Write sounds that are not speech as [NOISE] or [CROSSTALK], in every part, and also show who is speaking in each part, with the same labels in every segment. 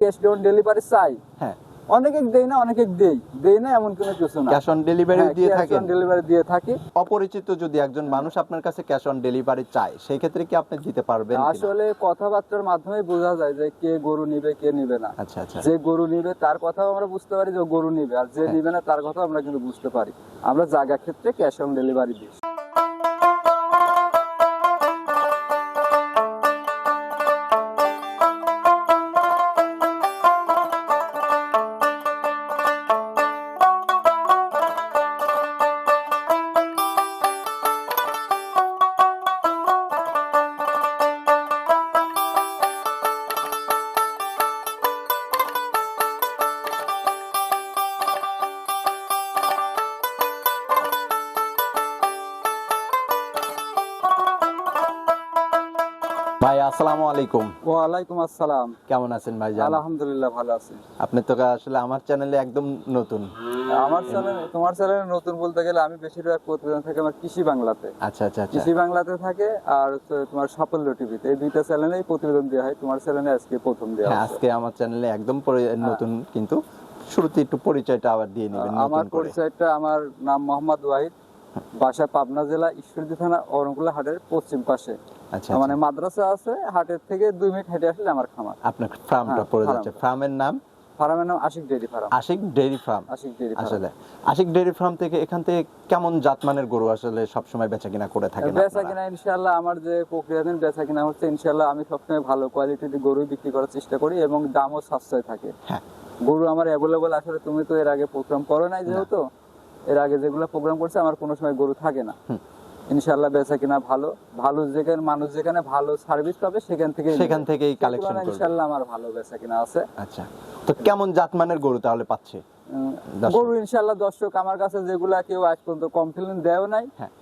Speaker 1: Cash on delivery চাই।
Speaker 2: হ্যাঁ।
Speaker 1: অনেকে দেই না অনেকে দেই দেই না এমন কোনো কিছু না।
Speaker 2: ক্যাশ অন ডেলিভারি দিয়ে থাকেন।
Speaker 1: ডেলিভারি দিয়ে থাকি।
Speaker 2: অপরিচিত যদি একজন মানুষ আপনার কাছে ক্যাশ অন ডেলিভারি চায় সেই ক্ষেত্রে কি আপনি দিতে পারবেন
Speaker 1: আসলে কথাবার্তার মাধ্যমে বোঝা যায় যে কে গরু নিবে কে নিবে না।
Speaker 2: আচ্ছা আচ্ছা।
Speaker 1: যে গরু নিবে তার কথাও আমরা বুঝতে পারি যে গরু নিবে। আর যে
Speaker 2: হ্যাঁ।
Speaker 1: নিবে না তার কথাও আমরা কিন্তু বুঝতে পারি। আমরা জায়গা ক্ষেত্রে ক্যাশ অন ডেলিভারি দিই।
Speaker 2: আলাইকুম।
Speaker 1: ওয়ালাইকুম আসসালাম।
Speaker 2: কেমন আছেন
Speaker 1: আলহামদুলিল্লাহ ভালো আছি।
Speaker 2: আপনি তো আসলে আমার চ্যানেলে একদম নতুন।
Speaker 1: আমার চ্যানেল তোমার চ্যানেলে নতুন বলতে গেলে আমি বেশিরভাগ প্রতিবেদন থাকে আমার কৃষি বাংলাতে।
Speaker 2: আচ্ছা আচ্ছা আচ্ছা।
Speaker 1: কৃষি বাংলাতে থাকে আর তোমার সাফল্য টিভিতে। এই দুইটা চ্যানেলেই প্রতিবেদন দেওয়া হয়। তোমার চ্যানেলে আজকে প্রথম দেওয়া
Speaker 2: হ্যাঁ আজকে আমার চ্যানেলে একদম নতুন কিন্তু শুরুতে একটু পরিচয়টা আবার দিয়ে নেবেন
Speaker 1: আমার পরিচয়টা আমার নাম মোহাম্মদ ওয়াহিদ। বাসা পাবনা জেলা ঈশ্বরদী থানা অরণকুলা হাটের পশ্চিম পাশে।
Speaker 2: আচ্ছা
Speaker 1: মানে। মাদ্রাসা আছে হাটের থেকে দুই মিনিট হেঁটে আসলে আমার খামার।
Speaker 2: আপনার ফার্মটা
Speaker 1: হ্যাঁ,
Speaker 2: পড়ে যাচ্ছে। ফার্মের নাম?
Speaker 1: ফার্মের নাম Ashiq farm.
Speaker 2: Ashiq dairy farm.
Speaker 1: Ashiq
Speaker 2: আসলে আশিক ডেইরি ফার্ম থেকে এখান থেকে কেমন জাতমানের গরু আসলে সবসময় বেচা কিনা করে থাকেন
Speaker 1: বেচা কিনা ইনশাল্লাহ আমার যে প্রক্রিয়াধীন বেচা কিনা হচ্ছে ইনশাল্লাহ আমি সবসময় ভালো কোয়ালিটির গরু বিক্রি করার চেষ্টা করি এবং দামও সাশ্রয় থাকে।
Speaker 2: হ্যাঁ।
Speaker 1: গরু আমার অ্যাভেলেবল আসলে তুমি তো এর আগে প্রোগ্রাম করো নাই যেহেতু। এর আগে যেগুলো প্রোগ্রাম করছে আমার কোনো সময় গরু থাকে না।
Speaker 2: ইনশাআল্লাহ
Speaker 1: ইনশাল্লাহ বেচা কিনা ভালো। ভালো যেখানে মানুষ যেখানে ভালো সার্ভিস পাবে সেখান থেকে
Speaker 2: সেখান থেকেই কালেকশন করবে।
Speaker 1: ইনশাল্লাহ আমার ভালো বেচা কিনা আছে।
Speaker 2: আচ্ছা। তো কেমন জাতমানের গরু তাহলে পাচ্ছে?
Speaker 1: গরু ইনশাল্লাহ দর্শক আমার কাছে যেগুলা কেউ আজ পর্যন্ত কমপ্লেন দেয় নাই।
Speaker 2: হ্যাঁ।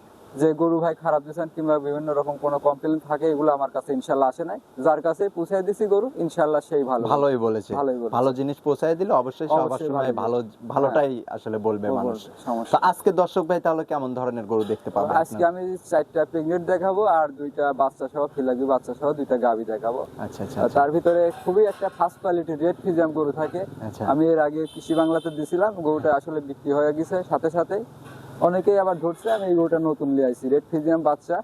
Speaker 1: যে গরু ভাই খারাপ দিয়েছেন কিংবা বিভিন্ন রকম কোনো কমপ্লেন থাকে এগুলো আমার কাছে ইনশাল্লাহ আসে নাই। যার কাছে পুষাই দিছি গরু ইনশাল্লাহ সেই ভালো।
Speaker 2: ভালোই বলেছে। ভালো জিনিস পৌঁছায় দিলে অবশ্যই সবার সময় ভালো ভালোটাই আসলে বলবে মানুষ। তো আজকে দর্শক ভাই তাহলে কেমন ধরনের গরু দেখতে পাবো
Speaker 1: আজকে আমি চারটা প্রেগনেন্ট দেখাবো আর দুইটা বাচ্চা সহ ফিলাগি বাচ্চা সহ দুইটা গাবি দেখাবো।
Speaker 2: আচ্ছা আচ্ছা আচ্ছা।
Speaker 1: তার ভিতরে খুবই একটা ফার্স্ট কোয়ালিটি রেড ফিজিয়াম গরু থাকে।
Speaker 2: আচ্ছা।
Speaker 1: আমি এর আগে কৃষি বাংলাতে দিছিলাম গরুটা আসলে বিক্রি হয়ে গেছে সাথে সাথে অনেকেই আবার ধরছে আমি এই গরুটা নতুন নিয়ে আইছি। রেড ফিজিয়াম বাচ্চা।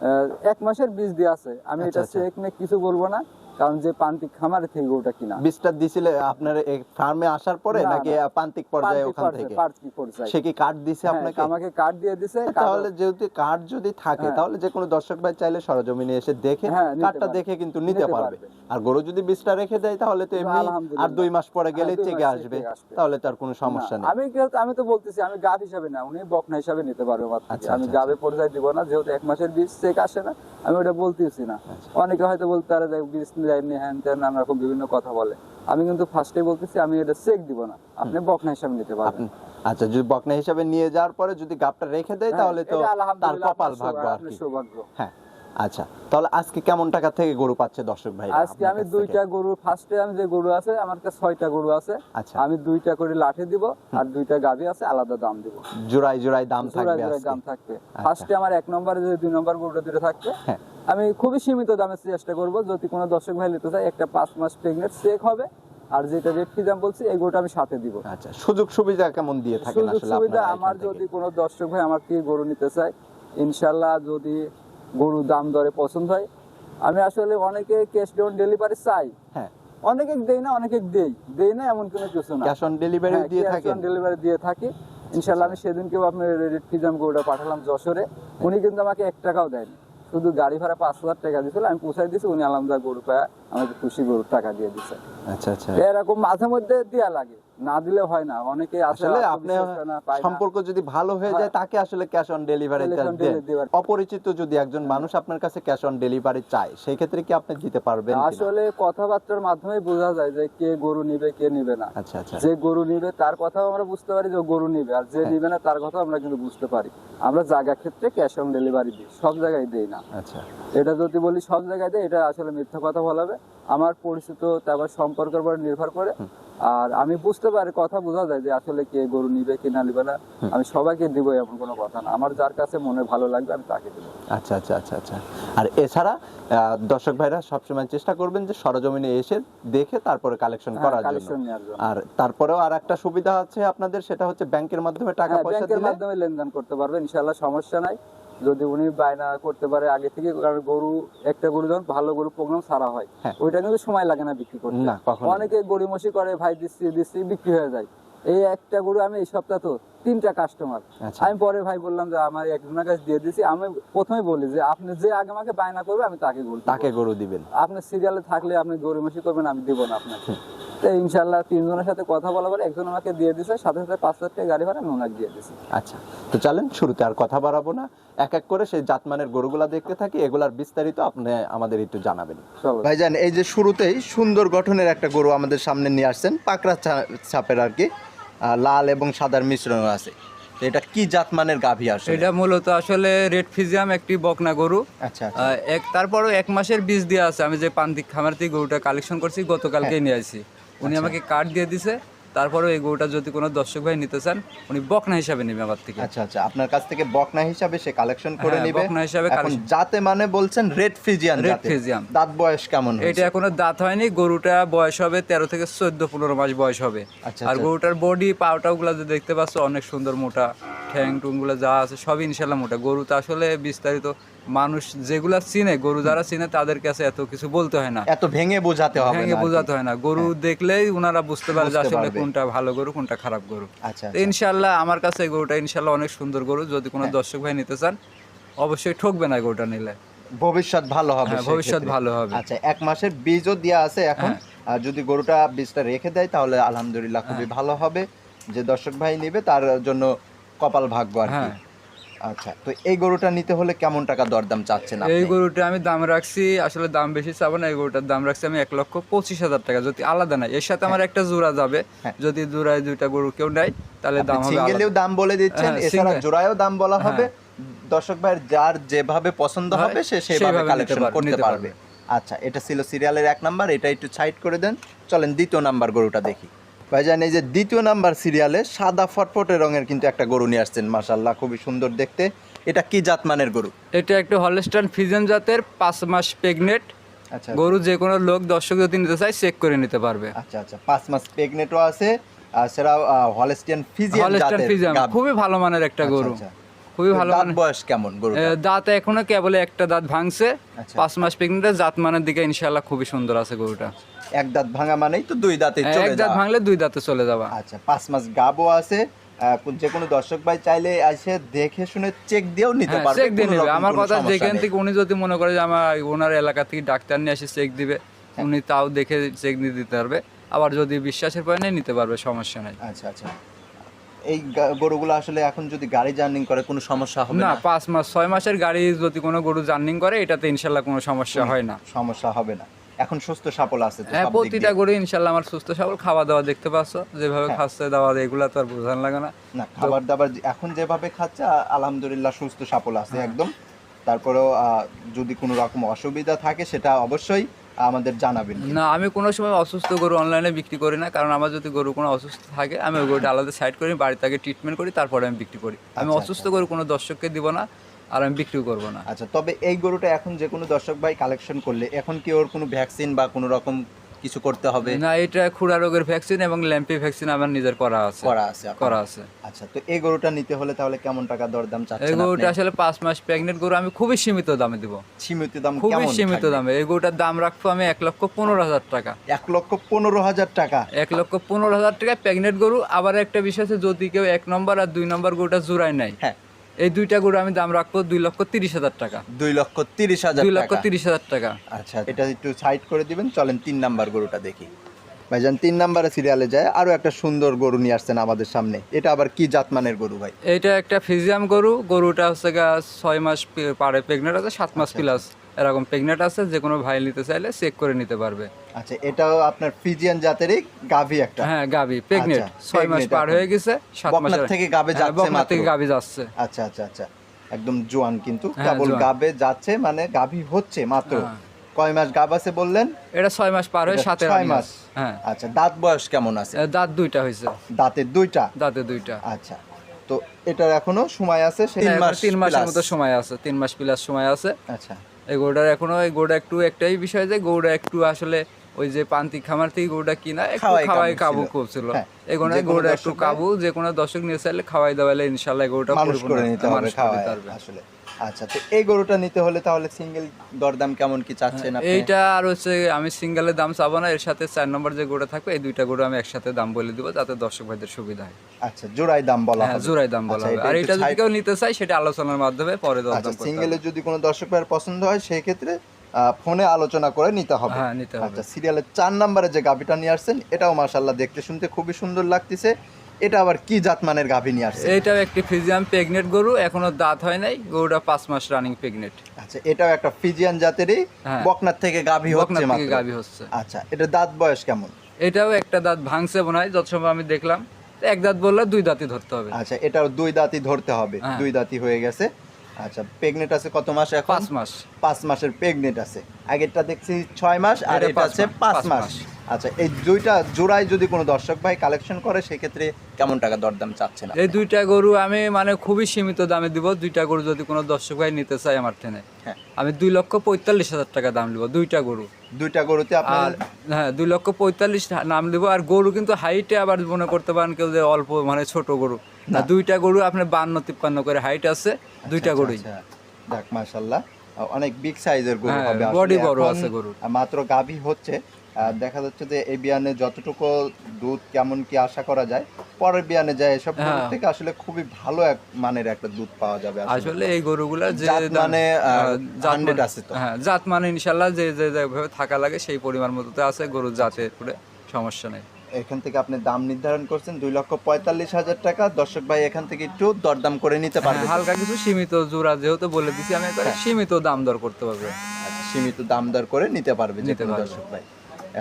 Speaker 1: আহ, এক মাসের বীজ দিয়ে আছে। আমি
Speaker 2: আচ্ছা,
Speaker 1: এটা
Speaker 2: সে
Speaker 1: চেক নিয়ে কিছু বলব না। কারণ যে পান্তিক খামারে থেকে গরুটা কিনা।
Speaker 2: বীজটা দিছিলে আপনার ফার্মে আসার পরে নাকি
Speaker 1: না।
Speaker 2: প্রান্তিক পর্যায়ে ওখান থেকে?
Speaker 1: পান্তিক।
Speaker 2: সে কি কার্ড দিছে
Speaker 1: হ্যাঁ,
Speaker 2: আপনাকে?
Speaker 1: আমাকে কার্ড দিয়ে দিছে [LAUGHS]
Speaker 2: তাহলে যেহেতু কার্ড যদি থাকে
Speaker 1: হ্যাঁ।
Speaker 2: তাহলে যে কোনো দর্শক ভাই চাইলে সরজমিনে এসে দেখে
Speaker 1: হ্যাঁ,
Speaker 2: কার্ডটা দেখে কিন্তু নিতে পারবে। আর গরু যদি বীজটা রেখে দেয় তাহলে তো এমনি আর দুই মাস পরে গেলে চেকে আসবে তাহলে তার কোনো সমস্যা নেই।
Speaker 1: আমি আমি তো বলতেছি আমি গাভ হিসাবে না উনি বকনা হিসাবে নিতে পারবে
Speaker 2: আচ্ছা,
Speaker 1: আমি
Speaker 2: আচ্ছা,
Speaker 1: গাবে পর্যায়ে দিব না যেহেতু এক মাসের বীজ চেক আসে না। আমি ওটা বলতেছি না।
Speaker 2: আচ্ছা।
Speaker 1: অনেকে হয়তো বলতে পারে যে বীজ দেয়নি হ্যান ত্যান নানা রকম বিভিন্ন কথা বলে। আমি কিন্তু ফার্স্টে বলতেছি আমি এটা চেক দিব না। আপনি বকনা হিসাবে নিতে পারবেন।
Speaker 2: আচ্ছা যদি বকনা হিসাবে নিয়ে যাওয়ার পরে যদি গাবটা রেখে দেয় তাহলে তো
Speaker 1: হ্যাঁ,
Speaker 2: তার কপাল ভাগ্য আর কি।
Speaker 1: সৌভাগ্য।
Speaker 2: হ্যাঁ আচ্ছা তাহলে আজকে কেমন টাকা থেকে গরু পাচ্ছে দর্শক ভাই
Speaker 1: আজকে আমি দুইটা গরু ফার্স্টে আমি যে গরু আছে আমার কাছে ছয়টা গরু আছে
Speaker 2: আচ্ছা।
Speaker 1: আমি দুইটা করে লাঠি দিব আর দুইটা গাভি আছে আলাদা দাম দিব।
Speaker 2: জোড়াই জোড়াই দাম
Speaker 1: জোড়ায়
Speaker 2: থাকবে
Speaker 1: জোড়ায় দাম থাকবে। ফার্স্টে আমার এক নম্বর যে দুই নম্বর গরুটা দুটো থাকবে।
Speaker 2: হ্যাঁ।
Speaker 1: আমি খুবই সীমিত দামে চেষ্টা করব যদি কোনো দর্শক ভাই নিতে চায় একটা পাঁচ মাস প্রেগনেন্ট চেক হবে। আর যেটা রেট দাম বলছি এই গরুটা আমি সাথে দিব।
Speaker 2: আচ্ছা সুযোগ সুবিধা কেমন দিয়ে থাকেন
Speaker 1: সুযোগ সুবিধা আমার যদি কোনো দর্শক ভাই আমার থেকে গরু নিতে চায় ইনশাল্লাহ যদি গরু দাম দরে পছন্দ হয়। আমি আসলে অনেকে ক্যাশ অন ডেলিভারি চাই।
Speaker 2: হ্যাঁ।
Speaker 1: অনেকে দেই না অনেকে দেই। দেই না এমন কোনো কিছু না।
Speaker 2: ক্যাশ অন ডেলিভারি দিয়ে থাকেন।
Speaker 1: ডেলিভারি দিয়ে থাকি। ইনশাল্লাহ আমি সেদিনকেও আপনার রেড ফিজাম গরুটা পাঠালাম যশোরে। উনি কিন্তু আমাকে এক টাকাও দেয়নি। শুধু গাড়ি ভাড়া পাঁচ হাজার টাকা দিয়েছিল আমি পৌঁছাই দিয়েছি উনি আলামদার গরু পায় আমাকে খুশি গরুর টাকা দিয়ে দিছে।
Speaker 2: আচ্ছা আচ্ছা।
Speaker 1: এরকম মাঝে মধ্যে দেয়া লাগে। না দিলে হয় না। অনেকে
Speaker 2: আসলে আপনি। সম্পর্ক যদি ভালো হয়ে যায়
Speaker 1: হ্যাঁ।
Speaker 2: তাকে আসলে ক্যাশ অন ডেলিভারি দেন। অপরিচিত যদি একজন মানুষ আপনার কাছে ক্যাশ অন ডেলিভারি চায় সেই ক্ষেত্রে কি আপনি দিতে পারবেন
Speaker 1: আসলে কথাবার্তার মাধ্যমে বোঝা যায় যে কে গরু নিবে কে নিবে না।
Speaker 2: আচ্ছা আচ্ছা।
Speaker 1: যে গরু নিবে তার কথাও আমরা বুঝতে পারি যে গরু নিবে আর যে
Speaker 2: হ্যাঁ।
Speaker 1: নিবে না তার কথাও আমরা কিন্তু বুঝতে পারি। আমরা জায়গা ক্ষেত্রে ক্যাশ অন ডেলিভারি দিই সব জায়গায় দেই না।
Speaker 2: আচ্ছা।
Speaker 1: এটা যদি বলি সব জায়গায় দেয় এটা আসলে মিথ্যা কথা বলাবে
Speaker 3: আমার পরিচিত তারপর সম্পর্কের উপর নির্ভর করে। আর আমি বুঝতে পারি কথা বোঝা যায় যে আসলে কে গরু নিবে কি না নিবে না। আমি সবাইকে দিব এমন কোনো কথা না। আমার যার কাছে মনে ভালো লাগবে আমি তাকে দেবো।
Speaker 4: আচ্ছা আচ্ছা আচ্ছা আচ্ছা। আর এছাড়া দর্শক ভাইরা সবসময় চেষ্টা করবেন যে সরজমিনে এসে দেখে তারপরে কালেকশন করার জন্য।
Speaker 3: কালেকশন নেওয়ার জন্য।
Speaker 4: আর তারপরেও আর একটা সুবিধা আছে আপনাদের সেটা হচ্ছে ব্যাংকের মাধ্যমে টাকা
Speaker 3: হ্যাঁ,
Speaker 4: পয়সা
Speaker 3: ব্যাংকের মাধ্যমে লেনদেন করতে পারবেন ইনশাআল্লাহ সমস্যা নাই। যদি উনি বায়না করতে পারে আগে থেকে কারণ গরু একটা গরু যখন ভালো গরু প্রোগ্রাম সারা হয়
Speaker 4: হ্যাঁ।
Speaker 3: ওইটা কিন্তু সময় লাগে না বিক্রি করতে। অনেকে গড়িমসি করে ভাই দিচ্ছি দিচ্ছি বিক্রি হয়ে যায়। এই একটা গরু আমি এই সপ্তাহ তো তিনটা কাস্টমার
Speaker 4: আচ্ছা।
Speaker 3: আমি পরে ভাই বললাম যে আমার একজনের কাছে দিয়ে দিছি। আমি প্রথমে বলি যে আপনি যে আগে আমাকে বায়না করবে আমি তাকে গরু
Speaker 4: তাকে গরু দিবেন।
Speaker 3: আপনি সিরিয়ালে থাকলে আপনি গরিমসি করবেন আমি দিব না আপনাকে। তো ইনশাল্লাহ তিনজনের সাথে কথা বলা পরে একজন আমাকে দিয়ে দিছে সাথে সাথে পাঁচ হাজার টাকা গাড়ি ভাড়া আমি ওনাকে দিয়ে দিছি।
Speaker 4: আচ্ছা। তো চলেন শুরুতে আর কথা বাড়াবো না। এক এক করে সেই জাতমানের গরুগুলা দেখতে থাকি এগুলার বিস্তারিত আপনি আমাদের একটু জানাবেন।
Speaker 2: ভাইজান এই যে শুরুতেই সুন্দর গঠনের একটা গরু আমাদের সামনে নিয়ে আসছেন পাকড়া ছাপের আর কি লাল এবং সাদার মিশ্রণ আছে। এটা কি জাতমানের গাভী আসে
Speaker 1: এটা মূলত আসলে রেড ফিজিয়াম একটি বকনা গরু।
Speaker 2: আচ্ছা আচ্ছা।
Speaker 1: এক তারপরও এক মাসের বীজ দেওয়া আছে। আমি যে পান্তিক খামার থেকে গরুটা কালেকশন করছি গতকালকেই নিয়ে আসি উনি আমাকে কার্ড দিয়ে দিছে। তারপরেও এই গরুটা যদি কোনো দর্শক ভাই নিতে চান উনি বকনা হিসাবে নেবে আমার থেকে
Speaker 2: আচ্ছা আচ্ছা আপনার কাছ থেকে বকনা হিসাবে সে কালেকশন করে
Speaker 1: হ্যাঁ,
Speaker 2: নেবে
Speaker 1: বকনা হিসাবে
Speaker 2: এখন
Speaker 1: collection-
Speaker 2: মানে বলছেন রেড ফিজিয়ান জাতের।
Speaker 1: Fijian।
Speaker 2: দাঁত বয়স কেমন
Speaker 1: এটা এখনও দাঁত হয়নি গরুটা বয়স হবে তেরো থেকে চোদ্দ পনেরো মাস বয়স হবে
Speaker 2: আচ্ছা,
Speaker 1: আর
Speaker 2: আচ্ছা।
Speaker 1: গরুটার বডি পাউটা গুলা যে দেখতে পাচ্ছ অনেক সুন্দর মোটা ঠ্যাং টুংগুলো যা আছে সবই ইনশাল্লাহ মোটা গরু তো আসলে বিস্তারিত মানুষ যেগুলা চিনে গরু যারা চিনে তাদের কাছে এত কিছু বলতে হয় না।
Speaker 2: এত ভেঙে বোঝাতে হবে
Speaker 1: ভেঙে। বোঝাতে হয় না। গরু দেখলেই ওনারা বুঝতে পারে যে আসলে কোনটা ভালো গরু কোনটা খারাপ গরু।
Speaker 2: আচ্ছা
Speaker 1: ইনশাল্লাহ আমার কাছে এই গরুটা ইনশাল্লাহ অনেক সুন্দর গরু। যদি কোনো দর্শক ভাই নিতে চান অবশ্যই ঠকবে না গরুটা নিলে।
Speaker 2: ভবিষ্যৎ ভালো হবে
Speaker 1: হ্যাঁ, ভবিষ্যৎ ভালো হবে।
Speaker 2: আচ্ছা এক মাসের বীজও দেওয়া আছে এখন।
Speaker 1: হ্যাঁ।
Speaker 2: আর যদি গরুটা বীজটা রেখে দেয় তাহলে আলহামদুলিল্লাহ খুবই
Speaker 1: হ্যাঁ।
Speaker 2: ভালো হবে। যে দর্শক ভাই নেবে তার জন্য কপাল ভাগ্য আর কি।
Speaker 1: হ্যাঁ।
Speaker 2: আচ্ছা তো এই গরুটা নিতে হলে কেমন টাকা দরদাম চাচ্ছেন
Speaker 1: এই গরুটা আমি দাম রাখছি আসলে দাম বেশি চাবো না এই গরুটার দাম রাখছি আমি এক লক্ষ পঁচিশ হাজার টাকা যদি আলাদা নাই। এর সাথে আমার একটা জোড়া যাবে
Speaker 2: হ্যাঁ।
Speaker 1: যদি জোড়ায় দুইটা গরু কেউ নেয় তাহলে দাম হবে
Speaker 2: সিঙ্গেলেও দাম বলে দিচ্ছেন
Speaker 1: হ্যাঁ,
Speaker 2: এছাড়া জোড়ায়ও দাম বলা হবে।
Speaker 1: হ্যাঁ।
Speaker 2: দর্শক ভাইয়ের যার যেভাবে পছন্দ হবে সে সেভাবে কালেকশন করতে পারবে। আচ্ছা এটা ছিল সিরিয়ালের এক নাম্বার এটা একটু সাইড করে দেন। চলেন দ্বিতীয় নাম্বার গরুটা দেখি। ভাইজান এই যে দ্বিতীয় নাম্বার সিরিয়ালে সাদা ফটফটে রঙের কিন্তু একটা গরু নিয়ে আসছেন মাশাল্লাহ খুবই সুন্দর দেখতে। এটা কি জাতমানের গরু?
Speaker 1: এটা একটা হলস্টান ফিজেন জাতের পাঁচ মাস প্রেগনেট।
Speaker 2: আচ্ছা।
Speaker 1: গরু যে কোনো লোক দর্শক যদি নিতে চায় চেক করে নিতে পারবে।
Speaker 2: আচ্ছা আচ্ছা পাঁচ মাস প্রেগনেটও আছে আর সেটা ফিজিয়ান
Speaker 1: হলস্টান ফিজিয়াম
Speaker 2: গাব-
Speaker 1: খুবই ভালো মানের একটা
Speaker 2: আচ্ছা,
Speaker 1: গরু।
Speaker 2: আচ্ছা।
Speaker 1: খুবই ভালো
Speaker 2: দাঁত বয়স কেমন গরু
Speaker 1: দাঁত এখনও কেবল একটা দাঁত ভাঙছে।
Speaker 2: আচ্ছা।
Speaker 1: পাঁচ মাস প্রেগনেন্ট জাত মানের দিকে ইনশাল্লাহ খুবই সুন্দর আছে গরুটা।
Speaker 2: এক দাঁত ভাঙা মানেই তো দুই দাঁতে
Speaker 1: এক দাঁত ভাঙলে দুই দাঁতে চলে যাবা
Speaker 2: আচ্ছা পাঁচ মাস গাবও আছে যে কোনো দর্শক ভাই চাইলে এসে দেখে শুনে চেক দিয়েও নিতে
Speaker 1: হ্যাঁ
Speaker 2: পারবে
Speaker 1: চেক দিয়ে নেবে। আমার কথা যেখান থেকে উনি যদি মনে করে যে আমার ওনার এলাকা থেকে ডাক্তার নিয়ে এসে চেক দিবে
Speaker 2: হ্যাঁ।
Speaker 1: উনি তাও দেখে চেক দিয়ে দিতে পারবে। আবার যদি বিশ্বাসের পয়েন্টে নিতে পারবে সমস্যা নাই।
Speaker 2: আচ্ছা আচ্ছা। এই গরুগুলো আসলে এখন যদি গাড়ি জার্নিং করে কোনো সমস্যা হবে না
Speaker 1: পাঁচ মাস ছয় মাসের গাড়ি যদি কোনো গরু জার্নিং করে এটাতে ইনশাল্লাহ কোনো সমস্যা হয় না।
Speaker 2: সমস্যা হবে না। এখন সুস্থ সাপল আছে
Speaker 1: হ্যাঁ প্রতিটা। গরু ইনশাল্লাহ আমার সুস্থ সবল খাওয়া দাওয়া দেখতে পাচ্ছ। যেভাবে
Speaker 2: হ্যাঁ।
Speaker 1: খাচ্ছে দাওয়া এগুলো তো আর বোঝান লাগে না।
Speaker 2: না খাবার দাবার এখন যেভাবে খাচ্ছে আলহামদুলিল্লাহ সুস্থ সাপল আছে
Speaker 1: হ্যাঁ।
Speaker 2: একদম। তারপরেও যদি কোনো রকম অসুবিধা থাকে সেটা অবশ্যই আমাদের জানাবেন।
Speaker 1: না আমি কোনো সময় অসুস্থ গরু অনলাইনে বিক্রি করি না কারণ আমার যদি গরু কোনো অসুস্থ থাকে আমি ওই গরুটা আলাদা সাইড করি বাড়িতে আগে ট্রিটমেন্ট করি তারপরে আমি বিক্রি করি। আমি
Speaker 2: আচ্ছা,
Speaker 1: অসুস্থ গরু কোনো দর্শককে দিব না। আর আমি বিক্রিও করব না।
Speaker 2: আচ্ছা তবে এই গরুটা এখন যে কোনো দর্শক ভাই কালেকশন করলে এখন কি ওর কোনো ভ্যাকসিন বা কোনো রকম কিছু করতে হবে?
Speaker 1: না এটা খুরা রোগের ভ্যাকসিন এবং ল্যাম্পি ভ্যাকসিন আমার নিজের করা আছে।
Speaker 2: করা আছে
Speaker 1: করা আছে।
Speaker 2: আচ্ছা তো এই গরুটা নিতে হলে তাহলে কেমন টাকা দরদাম
Speaker 1: এই
Speaker 2: চাচ্ছেন
Speaker 1: গরুটা আসলে পাঁচ মাস প্রেগনেন্ট গরু আমি খুবই সীমিত দামে দিব।
Speaker 2: সীমিত দাম
Speaker 1: খুবই সীমিত দামে। এই গরুটার দাম রাখব আমি এক লক্ষ পনেরো হাজার টাকা।
Speaker 2: এক লক্ষ পনেরো হাজার টাকা?
Speaker 1: এক লক্ষ পনেরো হাজার টাকা প্রেগনেন্ট গরু। আবার একটা বিষয় আছে যদি কেউ এক নম্বর আর দুই নম্বর গরুটা জোড়ায় নাই
Speaker 2: হ্যাঁ।
Speaker 1: এই দুইটা গরু আমি দাম রাখব দুই লক্ষ তিরিশ হাজার টাকা।
Speaker 2: দুই লক্ষ তিরিশ হাজার
Speaker 1: দুই লক্ষ তিরিশ হাজার টাকা।
Speaker 2: আচ্ছা এটা একটু সাইড করে দিবেন চলেন তিন নাম্বার গরুটা দেখি। ভাইজান তিন নাম্বারে সিরিয়ালে যায় আরও একটা সুন্দর গরু নিয়ে আসছেন আমাদের সামনে। এটা আবার কি জাতমানের গরু ভাই?
Speaker 1: এটা একটা ফিজিয়াম গরু গরুটা হচ্ছে ছয় মাস পারে প্রেগনেন্ট আছে সাত মাস প্লাস এরকম প্রেগনেন্ট আছে যে কোনো ভাই নিতে চাইলে চেক করে নিতে পারবে।
Speaker 2: আচ্ছা এটাও আপনার ফিজিয়ান জাতেরই গাভি একটা?
Speaker 1: হ্যাঁ গাবি প্রেগনেন্ট
Speaker 2: আচ্ছা,
Speaker 1: ছয় মাস পার হয়ে গেছে সাত মাসের
Speaker 2: থেকে গাবে
Speaker 1: হ্যাঁ,
Speaker 2: যাচ্ছে
Speaker 1: বকনার থেকে
Speaker 2: মাত্র।
Speaker 1: গাবি যাচ্ছে।
Speaker 2: আচ্ছা আচ্ছা আচ্ছা একদম জোয়ান কিন্তু।
Speaker 1: হ্যাঁ,
Speaker 2: কেবল গাবে যাচ্ছে মানে গাভি হচ্ছে মাত্র।
Speaker 1: হ্যাঁ।
Speaker 2: কয় মাস গাব আছে বললেন?
Speaker 1: এটা ছয় মাস পার হয়ে সাথে
Speaker 2: ছয় মাস।
Speaker 1: হ্যাঁ।
Speaker 2: আচ্ছা দাঁত বয়স কেমন আছে?
Speaker 1: দাঁত দুইটা হয়েছে।
Speaker 2: দাঁতের দুইটা?
Speaker 1: দাঁতে দুইটা।
Speaker 2: আচ্ছা তো এটার এখনও সময় আছে তিন মাস
Speaker 1: তিন মাসের মতো সময় আছে তিন মাস প্লাস সময় আছে।
Speaker 2: আচ্ছা।
Speaker 1: এই গরুটার এখনও এই গরুটা একটু একটাই বিষয় যে গরুটা একটু আসলে ওই যে পান্তি খামার থেকে গরুটা কিনা একটু
Speaker 2: খাওয়াই কাবু
Speaker 1: করছিল
Speaker 2: হ্যাঁ,
Speaker 1: এই গরুটা একটু কাবু যে কোনো দর্শক নিয়ে চাইলে খাওয়াই দাওয়াইলে ইনশাল্লাহ গরুটা
Speaker 2: মানুষ করে নিতে
Speaker 1: পারবে।
Speaker 2: আসলে। আচ্ছা তো এই গরুটা নিতে হলে তাহলে সিঙ্গেল দরদাম কেমন কি চাচ্ছেন আপনি?
Speaker 1: এইটা আর হচ্ছে আমি সিঙ্গেলের দাম চাবো না এর সাথে চার নম্বর যে গরুটা থাকবে এই দুইটা গরু আমি একসাথে দাম বলে দিব যাতে দর্শক ভাইদের সুবিধা হয়।
Speaker 2: আচ্ছা জোড়াই দাম বলা
Speaker 1: হ্যাঁ
Speaker 2: হবে।
Speaker 1: জোড়াই দাম বলা
Speaker 2: আচ্ছা,
Speaker 1: হবে আর এটা যদি কেউ নিতে চাই সেটা আলোচনার মাধ্যমে পরে
Speaker 2: আচ্ছা
Speaker 1: দরদাম
Speaker 2: সিঙ্গেলে যদি কোনো দর্শক ভাইয়ের পছন্দ হয় সেই ক্ষেত্রে ফোনে আলোচনা করে নিতে হবে।
Speaker 1: হ্যাঁ।
Speaker 2: আচ্ছা সিরিয়ালের চার নম্বরে যে গাভিটা নিয়ে আসছেন এটাও মাশাল্লাহ দেখতে শুনতে খুবই সুন্দর লাগতেছে। এটা আবার কি জাতমানের গাভি নিয়ে আসছে
Speaker 1: এইটাও একটি ফিজিয়াম প্রেগনেট গরু এখনও দাঁত হয় নাই গরুটা পাঁচ মাস রানিং প্রেগনেট
Speaker 2: আচ্ছা এটাও একটা ফিজিয়ান জাতেরই
Speaker 1: হ্যাঁ।
Speaker 2: বকনার থেকে গাভি হচ্ছে
Speaker 1: থেকে গাভী হচ্ছে।
Speaker 2: আচ্ছা এটা দাঁত বয়স কেমন?
Speaker 1: এটাও একটা দাঁত ভাঙছে মনে হয় যত সময় আমি দেখলাম। এক দাঁত বললে দুই দাঁতই ধরতে হবে।
Speaker 2: আচ্ছা এটাও দুই দাঁতই ধরতে হবে।
Speaker 1: হ্যাঁ।
Speaker 2: দুই দাঁতই হয়ে গেছে। আচ্ছা প্রেগনেন্ট আছে কত মাস এখন?
Speaker 1: পাঁচ মাস।
Speaker 2: পাঁচ মাসের প্রেগনেন্ট আছে। আগেরটা দেখছি ছয় মাস আর
Speaker 1: এটা
Speaker 2: আছে পাঁচ মাস। আচ্ছা এই দুইটা জোড়ায় যদি কোনো দর্শক ভাই কালেকশন করে সেক্ষেত্রে কেমন টাকা দরদাম চাচ্ছেন?
Speaker 1: এই দুইটা গরু আমি মানে খুবই সীমিত দামে দিব। দুইটা গরু যদি কোনো দর্শক ভাই নিতে চাই আমার ট্রেনে
Speaker 2: হ্যাঁ।
Speaker 1: আমি দুই লক্ষ পঁয়তাল্লিশ হাজার টাকা দাম দিব দুইটা গরু।
Speaker 2: দুইটা গরুতে
Speaker 1: আর
Speaker 2: আপনার
Speaker 1: হ্যাঁ দুই লক্ষ পঁয়তাল্লিশ নাম দিব। আর গরু কিন্তু হাইটে আবার মনে করতে পারেন কেউ যে অল্প মানে ছোট গরু। না। দুইটা গরু আপনার বান্ন তিপ্পান্ন করে হাইট আছে। দুইটা
Speaker 2: আচ্ছা,
Speaker 1: গরুই
Speaker 2: আচ্ছা। যাক মাশাল্লাহ অনেক বিগ সাইজের গরু
Speaker 1: হ্যাঁ,
Speaker 2: হবে
Speaker 1: body বড় আছে গরুর।
Speaker 2: মাত্র গাভী হচ্ছে দেখা যাচ্ছে যে এই বিয়ানে যতটুকু দুধ কেমন কি আশা করা যায় পরের বিয়ানে যায় এসব
Speaker 1: হ্যাঁ।
Speaker 2: থেকে আসলে খুবই ভালো এক মানের একটা দুধ পাওয়া যাবে আসলে।
Speaker 1: এই গরুগুলা যে
Speaker 2: মানে,
Speaker 1: জাত
Speaker 2: 100
Speaker 1: মানে-
Speaker 2: আছে তো।
Speaker 1: হ্যাঁ জাত মানে ইনশাল্লাহ যে যে যেভাবে থাকা লাগে সেই পরিমাণ মতো আছে গরুর জাতের উপরে সমস্যা নেই
Speaker 2: এখান থেকে আপনি দাম নির্ধারণ করছেন দুই লক্ষ পঁয়তাল্লিশ হাজার টাকা। দর্শক ভাই এখান থেকে একটু দরদাম করে নিতে
Speaker 1: হ্যাঁ,
Speaker 2: পারবে।
Speaker 1: হালকা কিছু সীমিত জোড়া যেহেতু বলে দিছি আমি
Speaker 2: হ্যাঁ।
Speaker 1: সীমিত দাম দর করতে পারবে।
Speaker 2: আচ্ছা, সীমিত দাম দর করে নিতে পারবে যে
Speaker 1: নিতে
Speaker 2: কোনো
Speaker 1: পারবে।
Speaker 2: দর্শক ভাই।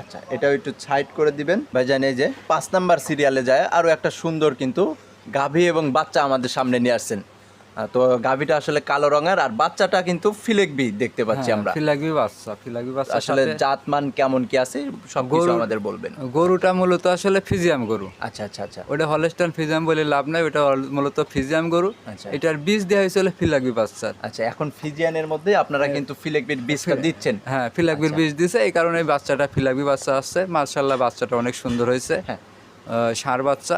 Speaker 2: আচ্ছা এটাও একটু সাইড করে দিবেন। ভাই জানি যে পাঁচ নাম্বার সিরিয়ালে যায় আরও একটা সুন্দর কিন্তু গাভী এবং বাচ্চা আমাদের সামনে নিয়ে আসছেন। তো গাভীটা আসলে কালো রঙের আর বাচ্চাটা কিন্তু ফিলেকবি দেখতে পাচ্ছি আমরা।
Speaker 1: ফিলাগি বাচ্চা ফিলাগি বাচ্চা
Speaker 2: আসলে জাতমান কেমন কি আছে সব কিছু আমাদের বলবেন।
Speaker 1: গরুটা মূলত আসলে ফিজিয়াম গরু।
Speaker 2: আচ্ছা আচ্ছা আচ্ছা।
Speaker 1: ওটা হলস্টান ফিজিয়াম বলে লাভ নাই ওটা মূলত ফিজিয়াম গরু।
Speaker 2: আচ্ছা।
Speaker 1: এটার বীজ দেওয়া হয়েছিল ফিলাগি বাচ্চার।
Speaker 2: আচ্ছা এখন ফিজিয়ানের মধ্যে আপনারা কিন্তু ফিলেকবির বীজটা দিচ্ছেন।
Speaker 1: হ্যাঁ ফিলাগবির বীজ দিছে এই কারণে বাচ্চাটা ফিলাগবি বাচ্চা আসছে। মার্শাল্লাহ বাচ্চাটা অনেক সুন্দর হয়েছে।
Speaker 2: হ্যাঁ।
Speaker 1: ষাঁড় বাচ্চা।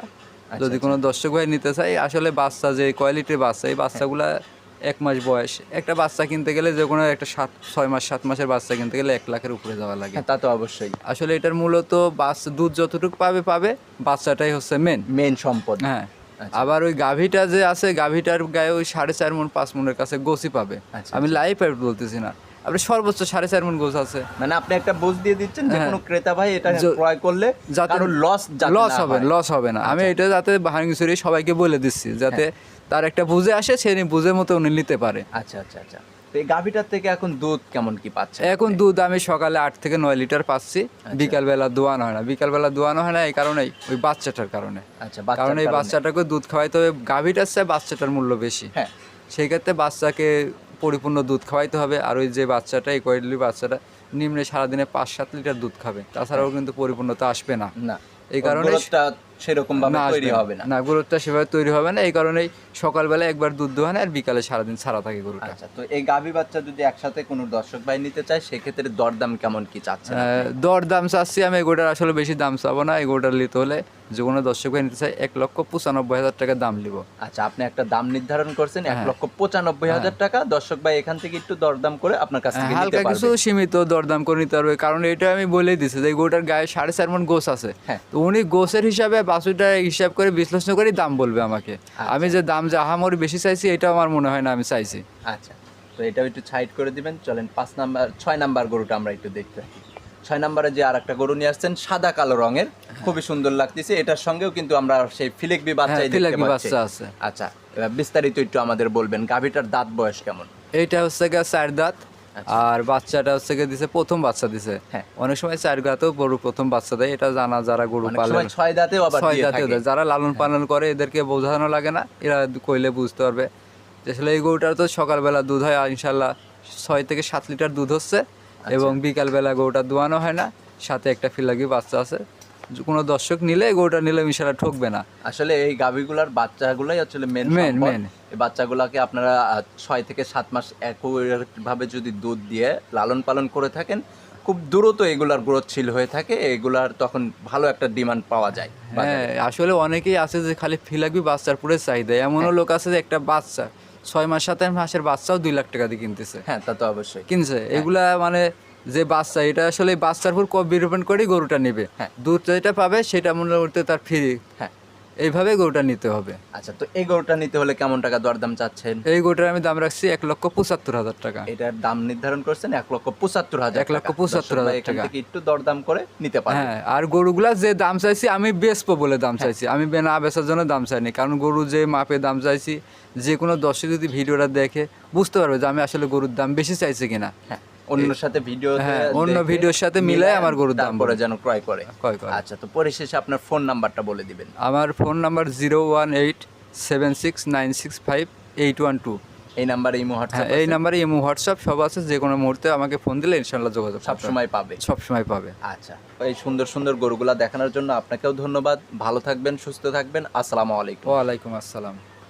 Speaker 1: যদি কোনো দর্শক ভাই নিতে চাই আসলে বাচ্চা যে কোয়ালিটির বাচ্চা এই বাচ্চাগুলা এক মাস বয়স। একটা বাচ্চা কিনতে গেলে যে কোনো একটা সাত ছয় মাস সাত মাসের বাচ্চা কিনতে গেলে এক লাখের উপরে যাওয়া লাগে।
Speaker 2: হ্যাঁ তা তো অবশ্যই।
Speaker 1: আসলে এটার মূলত বাচ্চা দুধ যতটুকু পাবে পাবে। বাচ্চাটাই হচ্ছে মেন
Speaker 2: মেন সম্পদ।
Speaker 1: হ্যাঁ।
Speaker 2: আচ্ছা।
Speaker 1: আবার ওই গাভীটা যে আছে গাভীটার গায়ে ওই সাড়ে চার মন পাঁচ মনের কাছে গোসি পাবে।
Speaker 2: আচ্ছা,
Speaker 1: আমি লাইভ বলতেছি না। আপনি সর্বোচ্চ সাড়ে চার মন গোছ আছে।
Speaker 2: মানে আপনি একটা বুঝ দিয়ে দিচ্ছেন যে
Speaker 1: হ্যাঁ।
Speaker 2: কোনো ক্রেতা ভাই এটা ক্রয় করলে
Speaker 1: যাতে
Speaker 2: কারও লস
Speaker 1: লস হবে লস হবে না। আমি এটা যাতে ভাঙিছড়ি সবাইকে বলে দিচ্ছি যাতে তার একটা বুঝে আসে সে বুঝে মতো উনি নিতে পারে।
Speaker 2: আচ্ছা আচ্ছা আচ্ছা। এই গাভিটার থেকে এখন দুধ কেমন কি পাচ্ছে
Speaker 1: এখন দুধ আমি সকালে আট থেকে নয় লিটার পাচ্ছি
Speaker 2: আচ্ছা।
Speaker 1: বিকালবেলা দোয়ানো হয় না। বিকালবেলা দোয়ানো হয় না এই কারণেই ওই বাচ্চাটার কারণে।
Speaker 2: আচ্ছা
Speaker 1: কারণ এই বাচ্চাটাকে দুধ খাওয়াইতে হবে গাভীটার চেয়ে বাচ্চাটার মূল্য বেশি।
Speaker 2: হ্যাঁ।
Speaker 1: সেই ক্ষেত্রে বাচ্চাকে পরিপূর্ণ দুধ খাওয়াইতে হবে। আর ওই যে বাচ্চাটা এই কয়েডলি বাচ্চাটা নিম্নে সারাদিনে পাঁচ সাত লিটার দুধ খাবে। তাছাড়াও কিন্তু পরিপূর্ণতা আসবে না।
Speaker 2: না।
Speaker 1: এই কারণে
Speaker 2: সেরকম ভাবে
Speaker 1: না
Speaker 2: তৈরি হবে না।
Speaker 1: না গরুটা সেভাবে তৈরি হবে না। এই কারণেই সকালবেলা একবার দুধ দোহানে আর বিকালে সারাদিন ছাড়া থাকে গরুটা।
Speaker 2: আচ্ছা তো এই গাভি বাচ্চা যদি একসাথে কোনো দর্শক ভাই নিতে চায় সেক্ষেত্রে দরদাম কেমন কি চাচ্ছেন
Speaker 1: আহ, দর দাম চাচ্ছি আমি এগোটার আসলে বেশি দাম চাবো না। এগোটার নিতে হলে যে কোনো দর্শক ভাই নিতে চাই এক লক্ষ পঁচানব্বই হাজার টাকা দাম নিব।
Speaker 2: আচ্ছা আপনি একটা দাম নির্ধারণ করছেন এক
Speaker 1: হ্যাঁ।
Speaker 2: লক্ষ পঁচানব্বই হাজার টাকা। দর্শক ভাই এখান থেকে একটু দরদাম করে আপনার কাছ থেকে
Speaker 1: হালকা কিছু সীমিত দরদাম করে নিতে পারবে। কারণ এটা আমি বলেই দিছি যে এই গরুটার গায়ে সাড়ে চার মন গোস আছে।
Speaker 2: হ্যাঁ।
Speaker 1: তো উনি গোসের হিসাবে বাছুরটা হিসাব করে বিশ্লেষণ করে দাম বলবে আমাকে। আমি যে দাম যে আহামরি বেশি চাইছি এটা আমার মনে হয় না আমি চাইছি।
Speaker 2: আচ্ছা। তো এটাও একটু সাইড করে দিবেন। চলেন পাঁচ নাম্বার ছয় নাম্বার গরুটা আমরা একটু দেখতে থাকি ছয় নাম্বারে যে আর একটা গরু নিয়ে আসছেন সাদা কালো রঙের। খুবই সুন্দর লাগতেছে। এটার সঙ্গেও কিন্তু আমরা সেই ফিলেকবি বাচ্চাই
Speaker 1: হ্যাঁ,
Speaker 2: দেখতে পাচ্ছি।
Speaker 1: বাচ্চা আছে।
Speaker 2: আচ্ছা এবার বিস্তারিত একটু আমাদের বলবেন গাভিটার দাঁত বয়স কেমন?
Speaker 1: এইটা হচ্ছে গিয়ে চার দাঁত। আর বাচ্চাটা হচ্ছে গিয়ে দিছে প্রথম বাচ্চা দিছে
Speaker 2: আচ্ছা। হ্যাঁ।
Speaker 1: অনেক সময় চার গাতেও গরু প্রথম বাচ্চা দেয় এটা জানা যারা গরু
Speaker 2: অনেক
Speaker 1: পালে
Speaker 2: সময় ছয় দাঁতেও
Speaker 1: ছয়।
Speaker 2: হ্যাঁ।
Speaker 1: দেয়। যারা লালন পালন করে এদেরকে বোঝানো লাগে না এরা কইলে বুঝতে পারবে আসলে এই গরুটার তো সকালবেলা দুধ হয় ইনশাল্লাহ ছয় থেকে সাত লিটার দুধ হচ্ছে এবং বিকালবেলা গরুটা দোয়ানো হয় না সাথে একটা ফিলাগি বাচ্চা আছে কোনো দর্শক নিলে গরুটা নিলে ইনশাল্লাহ ঠকবে না।
Speaker 2: আসলে এই গাভীগুলার বাচ্চাগুলাই আসলে মেন
Speaker 1: Main, main।
Speaker 2: এই বাচ্চাগুলাকে আপনারা ছয় থেকে সাত মাস একভাবে যদি দুধ দিয়ে লালন পালন করে থাকেন খুব দ্রুত এগুলার গ্রোথ ছিল হয়ে থাকে এগুলার তখন ভালো একটা ডিমান্ড পাওয়া যায়
Speaker 1: হ্যাঁ আসলে অনেকেই আছে যে খালি ফিলাগবি বাচ্চার পুরো চাহিদা। এমনও লোক আছে যে একটা বাচ্চা ছয় মাস সাত মাসের বাচ্চাও দুই লাখ টাকা দিয়ে কিনতেছে।
Speaker 2: হ্যাঁ তা তো অবশ্যই।
Speaker 1: কিনছে। এগুলা মানে যে বাচ্চা এটা আসলে বাচ্চার উপর কবি ডিপেন্ড করেই গরুটা নেবে।
Speaker 2: হ্যাঁ।
Speaker 1: দুধ যেটা পাবে সেটা মনে করতে তার ফ্রি
Speaker 2: হ্যাঁ
Speaker 1: এইভাবে গরুটা নিতে হবে।
Speaker 2: আচ্ছা তো এই গরুটা নিতে হলে কেমন টাকা দরদাম চাচ্ছেন?
Speaker 1: এই গরুটার আমি দাম রাখছি এক লক্ষ পঁচাত্তর হাজার টাকা।
Speaker 2: এটার দাম নির্ধারণ করছেন এক লক্ষ পঁচাত্তর হাজার
Speaker 1: এক লক্ষ
Speaker 2: টাকা।
Speaker 1: 75
Speaker 2: দর্শক ভাই
Speaker 1: হাজার টাকা।
Speaker 2: একটু দরদাম করে নিতে পারবেন।
Speaker 1: হ্যাঁ আর গরুগুলা যে দাম চাইছি আমি বেচবো বলে দাম চাইছি। আমি না বেচার জন্য দাম চাইনি কারণ গরু যে মাপে দাম চাইছি যে কোনো দর্শক যদি ভিডিওটা দেখে বুঝতে পারবে যে আমি আসলে গরুর দাম বেশি চাইছি কিনা।
Speaker 2: হ্যাঁ। অন্যর সাথে ভিডিও
Speaker 1: হ্যাঁ, অন্য ভিডিওর সাথে মিলাই আমার গরুর দাম বলে।
Speaker 2: যেন ক্রয় করে।
Speaker 1: ক্রয় করে।
Speaker 2: আচ্ছা তো পরিশেষে আপনার ফোন নাম্বারটা বলে দিবেন।
Speaker 1: আমার phone number zero one eight seven six nine six five eight one two
Speaker 2: এই নাম্বারে এই
Speaker 1: হ্যাঁ
Speaker 2: মুহূর্তে
Speaker 1: এই নাম্বারে ইমো হোয়াটসঅ্যাপ সব আছে যে কোনো মুহূর্তে আমাকে ফোন দিলে ইনশাল্লাহ যোগাযোগ
Speaker 2: সব সময় পাবে।
Speaker 1: সব সময় পাবে।
Speaker 2: আচ্ছা এই সুন্দর সুন্দর গরুগুলা দেখানোর জন্য আপনাকেও ধন্যবাদ। ভালো থাকবেন সুস্থ থাকবেন। আসসালামু আলাইকুম।
Speaker 1: ওয়ালাইকুম আসসালাম।